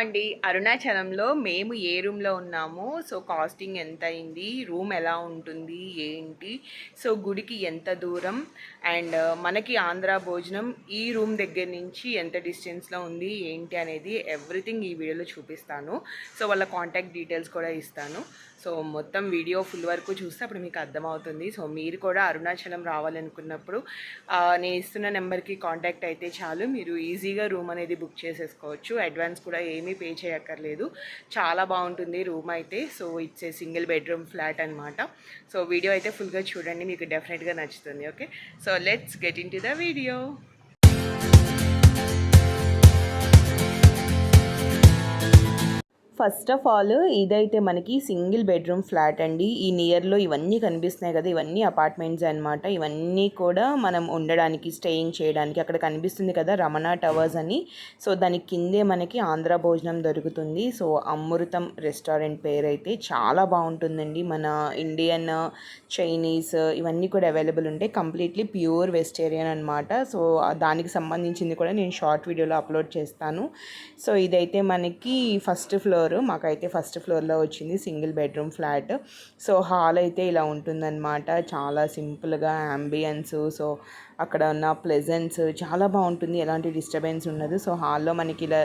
అండి. అరుణాచలంలో మేము ఏ రూమ్లో ఉన్నాము సో కాస్టింగ్ ఎంత అయింది రూమ్ ఎలా ఉంటుంది ఏంటి సో గుడికి ఎంత దూరం అండ్ uh, మనకి ఆంధ్ర భోజనం ఈ రూమ్ దగ్గర నుంచి ఎంత డిస్టెన్స్లో ఉంది ఏంటి అనేది ఎవ్రీథింగ్ ఈ వీడియోలో చూపిస్తాను. సో వాళ్ళ కాంటాక్ట్ డీటెయిల్స్ కూడా ఇస్తాను. సో మొత్తం వీడియో ఫుల్ వరకు చూస్తే అప్పుడు మీకు అర్థమవుతుంది. సో మీరు కూడా అరుణాచలం రావాలనుకున్నప్పుడు నేను ఇస్తున్న నెంబర్కి కాంటాక్ట్ అయితే చాలు. మీరు ఈజీగా రూమ్ అనేది బుక్ చేసేసుకోవచ్చు. అడ్వాన్స్ కూడా ఏమీ పే చేయక్కర్లేదు. చాలా బాగుంటుంది రూమ్ అయితే. So it's a single bedroom flat అనమాట సో వీడియో అయితే ఫుల్గా చూడండి. మీకు డెఫినెట్గా నచ్చుతుంది. Okay? So let's get in to the video. First of all ఇదైతే మనకి సింగిల్ బెడ్రూమ్ ఫ్లాట్ అండి. ఈ నియర్లో ఇవన్నీ కనిపిస్తున్నాయి కదా ఇవన్నీ అపార్ట్మెంట్స్ అన్నమాట. ఇవన్నీ కూడా మనం ఉండడానికి స్టేయింగ్ చేయడానికి అక్కడ కనిపిస్తుంది కదా రమణ టవర్స్ అని. సో దాని కిందే మనకి ఆంధ్ర భోజనం దొరుకుతుంది. సో అమృతం రెస్టారెంట్ పేరు అయితే చాలా బాగుంటుందండి. మన ఇండియన్ చైనీస్ ఇవన్నీ కూడా అవైలబుల్ ఉంటాయి. కంప్లీట్లీ ప్యూర్ వెజిటేరియన్ అనమాట సో దానికి సంబంధించింది కూడా నేను షార్ట్ వీడియోలో అప్లోడ్ చేస్తాను. సో ఇదైతే మనకి ఫస్ట్ ఫ్లోర్ మాకైతే ఫస్ట్ ఫ్లోర్లో వచ్చింది single bedroom flat. So hall అయితే ఇలా ఉంటుందన్నమాట. చాలా సింపుల్గా అంబియన్స్ సో అక్కడ ఉన్న ప్లెజెన్స్ చాలా బాగుంటుంది ఎలాంటి డిస్టర్బెన్స్ ఉండదు. సో హాల్లో మనకి ఇలా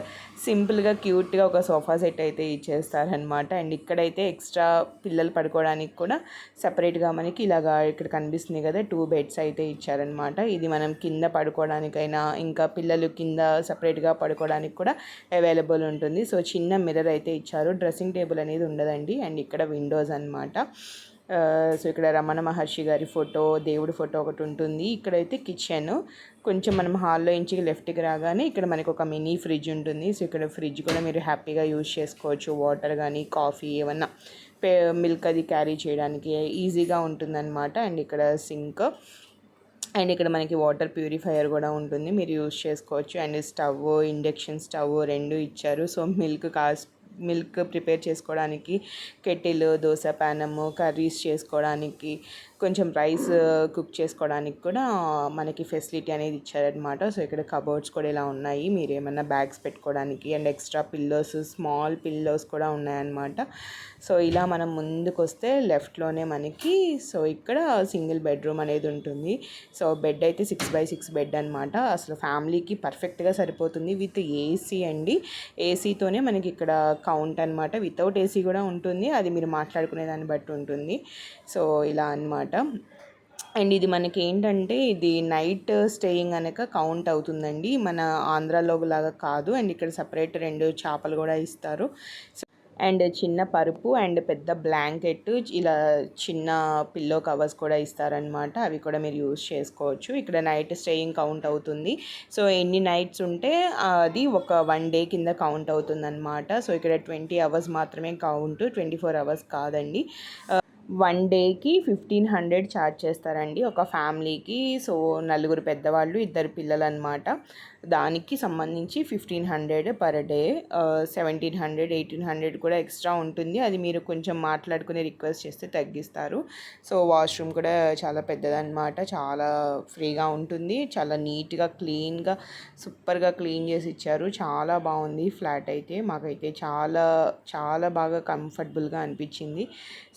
సింపుల్గా క్యూట్గా ఒక సోఫా సెట్ అయితే ఇచ్చేస్తారనమాట అండ్ ఇక్కడైతే ఎక్స్ట్రా పిల్లలు పడుకోవడానికి కూడా సపరేట్గా మనకి ఇలాగా ఇక్కడ కనిపిస్తుంది కదా టూ బెడ్స్ అయితే ఇచ్చారనమాట ఇది మనం కింద పడుకోవడానికైనా ఇంకా పిల్లలు కింద సపరేట్గా పడుకోవడానికి కూడా అవైలబుల్ ఉంటుంది. సో చిన్న మిర్రర్ అయితే ఇచ్చారు. డ్రెస్సింగ్ టేబుల్ అనేది ఉండదండి. అండ్ ఇక్కడ విండోస్ అనమాట సో ఇక్కడ రమణ మహర్షి గారి ఫోటో దేవుడి ఫోటో ఒకటి ఉంటుంది. ఇక్కడైతే కిచెన్ కొంచెం మనం హాల్లో ఇంచి లెఫ్ట్కి రాగానే ఇక్కడ మనకు ఒక మినీ ఫ్రిడ్జ్ ఉంటుంది. సో ఇక్కడ ఫ్రిడ్జ్ కూడా మీరు హ్యాపీగా యూజ్ చేసుకోవచ్చు. వాటర్ కానీ కాఫీ ఏమన్నా పే మిల్క్ అది క్యారీ చేయడానికి ఈజీగా ఉంటుందన్నమాట. అండ్ ఇక్కడ సింక్ అండ్ ఇక్కడ మనకి వాటర్ ప్యూరిఫైయర్ కూడా ఉంటుంది. మీరు యూజ్ చేసుకోవచ్చు. అండ్ స్టవ్ ఇండక్షన్ స్టవ్ రెండు ఇచ్చారు. So milk cause milk prepare చేసుకోవడానికి కెటిల్ దోశ ప్యానము కర్రీస్ చేసుకోవడానికి కొంచెం రైస్ uh, కుక్ చేసుకోవడానికి కూడా మనకి ఫెసిలిటీ అనేది ఇచ్చారనమాట సో ఇక్కడ కబోర్డ్స్ కూడా ఇలా ఉన్నాయి. మీరు ఏమన్నా బ్యాగ్స్ పెట్టుకోవడానికి and extra pillows small pillows కూడా ఉన్నాయన్నమాట. సో ఇలా మనం ముందుకు వస్తే లెఫ్ట్లోనే మనకి సో ఇక్కడ సింగిల్ బెడ్రూమ్ అనేది ఉంటుంది. సో బెడ్ అయితే సిక్స్ బై సిక్స్ బెడ్ అనమాట అసలు ఫ్యామిలీకి పర్ఫెక్ట్గా సరిపోతుంది విత్ ఏసీ అండి. ఏసీతోనే మనకి ఇక్కడ కౌంట్ అనమాట వితౌట్ ఏసీ కూడా ఉంటుంది. అది మీరు మాట్లాడుకునే దాన్ని బట్టి ఉంటుంది. సో ఇలా అన్నమాట. అండ్ ఇది మనకి ఏంటంటే ఇది నైట్ స్టేయింగ్ అనక కౌంట్ అవుతుందండి. మన ఆంధ్రాలో లాగా కాదు. అండ్ ఇక్కడ సపరేట్ రెండు చేపలు కూడా ఇస్తారు. సో అండ్ చిన్న పరుపు అండ్ పెద్ద బ్లాంకెట్ ఇలా చిన్న పిల్లో కవర్స్ కూడా ఇస్తారనమాట అవి కూడా మీరు యూస్ చేసుకోవచ్చు. ఇక్కడ నైట్ స్టేయింగ్ కౌంట్ అవుతుంది. సో ఎన్ని నైట్స్ ఉంటే అది ఒక వన్ డే కింద కౌంట్ అవుతుంది అనమాట సో ఇక్కడ ట్వంటీ అవర్స్ మాత్రమే కౌంట్ ట్వంటీ ఫోర్ అవర్స్ కాదండి. వన్ డేకి ఫిఫ్టీన్ హండ్రెడ్ ఛార్జ్ చేస్తారండి ఒక ఫ్యామిలీకి. సో నలుగురు పెద్దవాళ్ళు ఇద్దరు పిల్లలు అనమాట దానికి సంబంధించి fifteen hundred per day seventeen hundred eighteen hundred కూడా ఎక్స్ట్రా ఉంటుంది. అది మీరు కొంచెం మాట్లాడుకుని రిక్వెస్ట్ చేస్తే తగ్గిస్తారు. సో వాష్రూమ్ కూడా చాలా పెద్దదన్నమాట. చాలా ఫ్రీగా ఉంటుంది. చాలా నీట్గా క్లీన్గా సూపర్గా క్లీన్ చేసి ఇచ్చారు. చాలా బాగుంది ఫ్లాట్ అయితే. మాకైతే చాలా చాలా బాగా కంఫర్టబుల్గా అనిపించింది.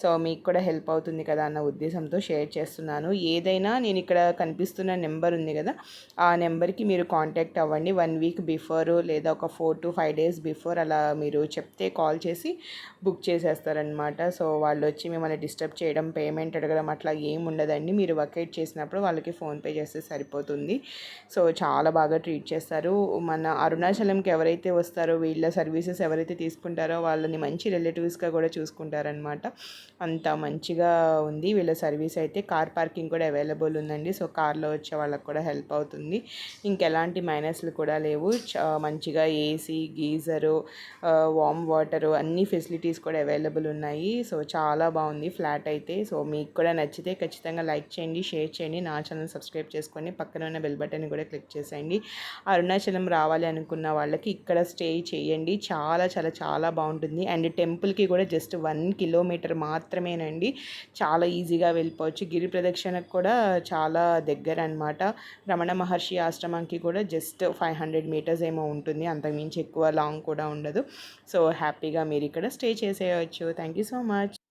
సో మీకు కూడా హెల్ప్ అవుతుంది కదా అన్న ఉద్దేశంతో షేర్ చేస్తున్నాను. ఏదైనా నేను ఇక్కడ కనిపిస్తున్న నెంబర్ ఉంది కదా ఆ నెంబర్కి మీరు కాంటాక్ట్ అవ్వండి. వన్ వీక్ బిఫోర్ లేదా ఒక four to five days before అలా మీరు చెప్తే కాల్ చేసి బుక్ చేసేస్తారనమాట సో వాళ్ళు వచ్చి మిమ్మల్ని డిస్టర్బ్ చేయడం పేమెంట్ అడగడం అట్లా ఏం ఉండదండి. మీరు వకేట్ చేసినప్పుడు వాళ్ళకి ఫోన్పే చేస్తే సరిపోతుంది. సో చాలా బాగా ట్రీట్ చేస్తారు. మన అరుణాచలంకి ఎవరైతే వస్తారో వీళ్ళ సర్వీసెస్ ఎవరైతే తీసుకుంటారో వాళ్ళని మంచి రిలేటివ్స్గా కూడా చూసుకుంటారనమాట అంత మంచిగా ఉంది. వీళ్ళ సర్వీస్ అయితే కార్ పార్కింగ్ కూడా అవైలబుల్ ఉందండి. సో కార్లో వచ్చే వాళ్ళకి కూడా హెల్ప్ అవుతుంది. ఇంకెలాంటి మైనస్లు కూడా లేవు. చ- మంచిగా ఏసీ గీజరు వామ్ వాటరు అన్ని ఫెసిలిటీస్ కూడా అవైలబుల్ ఉన్నాయి. సో చాలా బాగుంది ఫ్లాట్ అయితే. సో మీకు కూడా నచ్చితే ఖచ్చితంగా లైక్ చేయండి షేర్ చేయండి. నా ఛానల్ సబ్స్క్రైబ్ చేసుకొని పక్కన ఉన్న బెల్ బటన్ కూడా క్లిక్ చేసేయండి. అరుణాచలం రావాలి అనుకున్న వాళ్ళకి ఇక్కడ స్టే చేయండి. చాలా చాలా చాలా బాగుంటుంది. అండ్ టెంపుల్కి కూడా జస్ట్ వన్ కిలోమీటర్ మాత్రమేనండి. అండి. చాలా ఈజీగా వెళ్ళిపోవచ్చు. గిరి ప్రదక్షిణకు కూడా చాలా దగ్గర అనమాట రమణ మహర్షి ఆశ్రమంకి కూడా జస్ట్ ఫైవ్ హండ్రెడ్ మీటర్స్ ఏమో ఉంటుంది. అంతకుమించి ఎక్కువ లాంగ్ కూడా ఉండదు. సో హ్యాపీగా మీరు ఇక్కడ స్టే చేసేయచ్చు. Thank you so much.